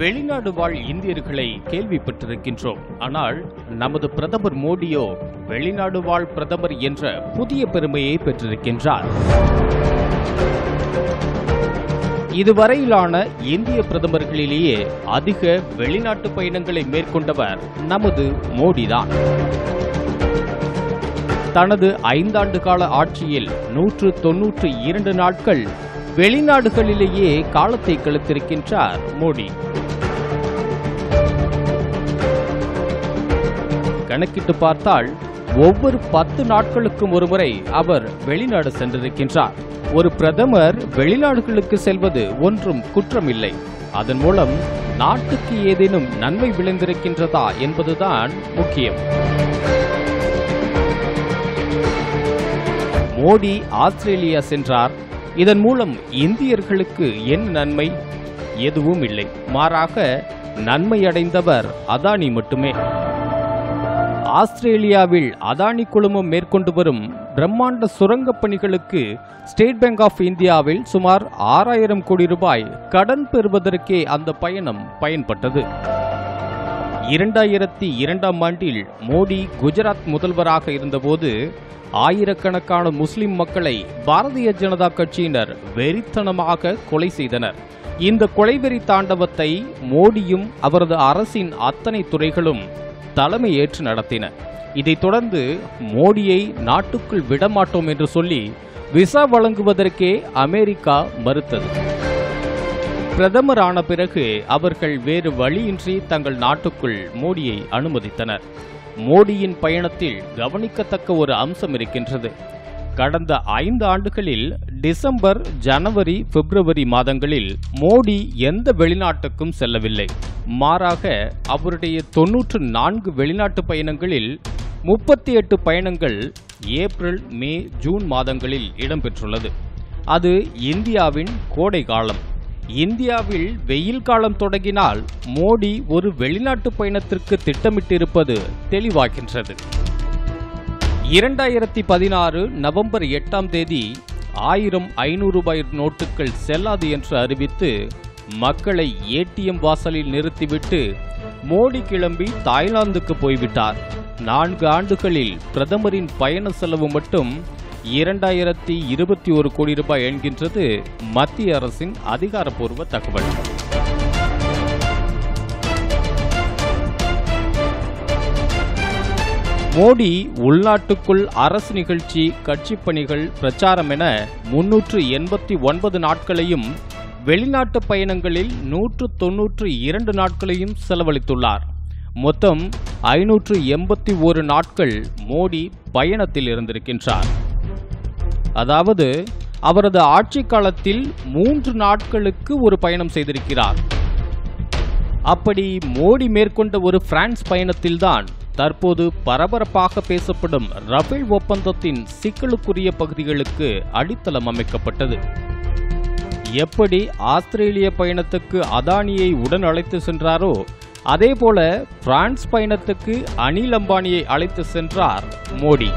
வெளிநாடு வாழ் இந்தியர்களை கேள்விப்பட்டிருக்கின்றோம். ஆனால் நமது பிரதமர் மோடியோ வெளிநாடு வாழ் பிரதமர் என்ற புதிய பெருமையை பெற்றிருக்கின்றார். இதுவரையிலான இந்திய பிரதமர்களிலேயே அதிக வெளிநாட்டு பயணங்களை மேற்கொண்டவர் நமது மோடிதான். தனது ஐந்தாண்டு கால ஆட்சியில் நூற்று தொன்னூற்று இரண்டு நாட்கள் வெளிநாடுகளிலேயே காலத்தை கழித்திருக்கின்றார் மோடி. கணக்கிட்டு பார்த்தால் ஒவ்வொரு பத்து நாட்களுக்கும் ஒருமுறை அவர் வெளிநாடு சென்றிருக்கின்றார். ஒரு பிரதமர் வெளிநாடுகளுக்கு செல்வது ஒன்றும் குற்றமில்லை. அதன் மூலம் நாட்டுக்கு ஏதேனும் நன்மை விளைந்திருக்கின்றதா என்பதுதான் முக்கியம். மோடி ஆஸ்திரேலியா சென்றார். இதன் மூலம் இந்தியர்களுக்கு என் நன்மை எதுவும் இல்லை. மாறாக நன்மை அடைந்தவர் அதானி மட்டுமே. ஆஸ்திரேலியாவில் அதானி குழுமம் மேற்கொண்டு வரும் பிரம்மாண்ட சுரங்கப் பணிகளுக்கு ஸ்டேட் பேங்க் ஆஃப் இந்தியாவில் சுமார் ஆறாயிரம் கோடி ரூபாய் கடன் பெறுவதற்கே அந்த பயணம் பயன்பட்டது. இரண்டாயிரத்தி இரண்டாம் ஆண்டில் மோடி குஜராத் முதல்வராக இருந்தபோது ஆயிரக்கணக்கான முஸ்லிம் மக்களை பாரதிய ஜனதா கட்சியினர் வெறித்தனமாக கொலை செய்தனர். இந்த கொலைவெறி தாண்டவத்தை மோடியும் அவரது அரசின் அத்தனை துறைகளும் தலைமை ஏற்று நடத்தின. இதைத் தொடர்ந்து மோடியை நாட்டுக்குள் விடமாட்டோம் என்று சொல்லி விசா வழங்குவதற்கே அமெரிக்கா மறுத்தது. பிரதமர் ஆன பிறகு அவர்கள் வேறு வழியின்றி தங்கள் நாட்டுக்குள் மோடியை அனுமதித்தனர். மோடியின் பயணத்தில் கவனிக்கத்தக்க ஒரு அம்சம் இருக்கின்றது. கடந்த ஐந்து ஆண்டுகளில் டிசம்பர் ஜனவரி பிப்ரவரி மாதங்களில் மோடி எந்த வெளிநாட்டுக்கும் செல்லவில்லை. மாறாக அவருடைய தொன்னூற்று நான்கு வெளிநாட்டு பயணங்களில் முப்பத்தி எட்டு பயணங்கள் ஏப்ரல் மே ஜூன் மாதங்களில் இடம்பெற்றுள்ளது. அது இந்தியாவின் கோடை காலம். இந்தியாவில் வெயில் காலம் தொடங்கினால் மோடி ஒரு வெளிநாட்டு பயணத்திற்கு திட்டமிட்டிருப்பது தெளிவாகின்றது. இரண்டாயிரத்தி பதினாறு நவம்பர் எட்டாம் தேதி ஆயிரம் ஐநூறு ரூபாய் நோட்டுகள் செல்லாது என்று அறிவித்து மக்களை ஏடிஎம் வாசலில் நிறுத்திவிட்டு மோடி கிளம்பி தாய்லாந்துக்கு போய்விட்டார். நான்கு ஆண்டுகளில் பிரதமரின் பயண செலவு மட்டும் இரண்டாயிரத்தி இருபத்தி ஒரு கோடி ரூபாய் என்கின்றது மத்திய அரசின் அதிகாரப்பூர்வ தகவல். மோடி உள்நாட்டுக்குள் அரசு நிகழ்ச்சி கட்சி பணிகள் பிரச்சாரம் என முன்னூற்று எண்பத்தி ஒன்பது நாட்களையும் வெளிநாட்டு பயணங்களில் நூற்று தொன்னூற்று இரண்டு நாட்களையும் செலவழித்துள்ளார். மொத்தம் ஐநூற்று எண்பத்தி ஒரு நாட்கள் மோடி பயணத்தில் இருந்திருக்கின்றார். அதாவது அவரது ஆட்சி காலத்தில் மூன்று நாட்களுக்கு ஒரு பயணம் செய்திருக்கிறார். அப்படி மோடி மேற்கொண்ட ஒரு பிரான்ஸ் பயணத்தில்தான் தற்போது பரபரப்பாக பேசப்படும் ரஃபேல் ஒப்பந்தத்தின் சிக்கலுக்குரிய பகுதிகளுக்கு அடித்தளம் அமைக்கப்பட்டது. எப்படி ஆஸ்திரேலிய பயணத்துக்கு அதானியை உடன் அழைத்து சென்றாரோ அதேபோல பிரான்ஸ் பயணத்துக்கு அனில் அம்பானியை அழைத்து சென்றார் மோடி.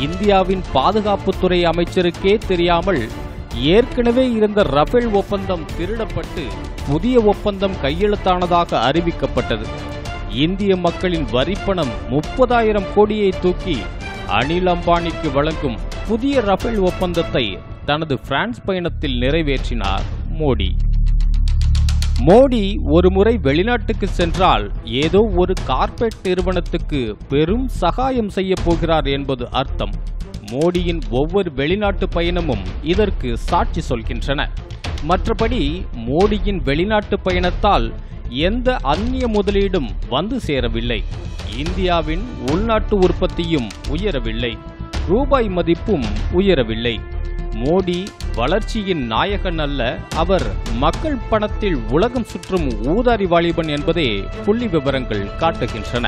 இந்தியாவின் பாதுகாப்புத்துறை அமைச்சருக்கே தெரியாமல் ஏற்கனவே இருந்த ரஃபேல் ஒப்பந்தம் திருடப்பட்டு புதிய ஒப்பந்தம் கையெழுத்தானதாக அறிவிக்கப்பட்டது. இந்திய மக்களின் வரிப்பணம் முப்பதாயிரம் கோடியை தூக்கி அனில் அம்பானிக்கு வழங்கும் புதிய ரஃபேல் ஒப்பந்தத்தை தனது பிரான்ஸ் பயணத்தில் நிறைவேற்றினார் மோடி. மோடி ஒருமுறை வெளிநாட்டுக்கு சென்றால் ஏதோ ஒரு கார்ப்பரேட் நிறுவனத்துக்கு பெரும் சகாயம் செய்ய போகிறார் என்பது அர்த்தம். மோடியின் ஒவ்வொரு வெளிநாட்டு பயணமும் இதற்கு சாட்சி சொல்கின்றன. மற்றபடி மோடியின் வெளிநாட்டு பயணத்தால் எந்த அந்நிய முதலீடும் வந்து சேரவில்லை. இந்தியாவின் உள்நாட்டு உற்பத்தியும் உயரவில்லை. ரூபாய் மதிப்பும் உயரவில்லை. மோடி வளர்ச்சியின் நாயகன் அல்ல அவர் மக்கள் பணத்தில் உலகம் சுற்றும் ஊதாரி வாலிபன் என்பதே புள்ளி விவரங்கள் காட்டுகின்றன.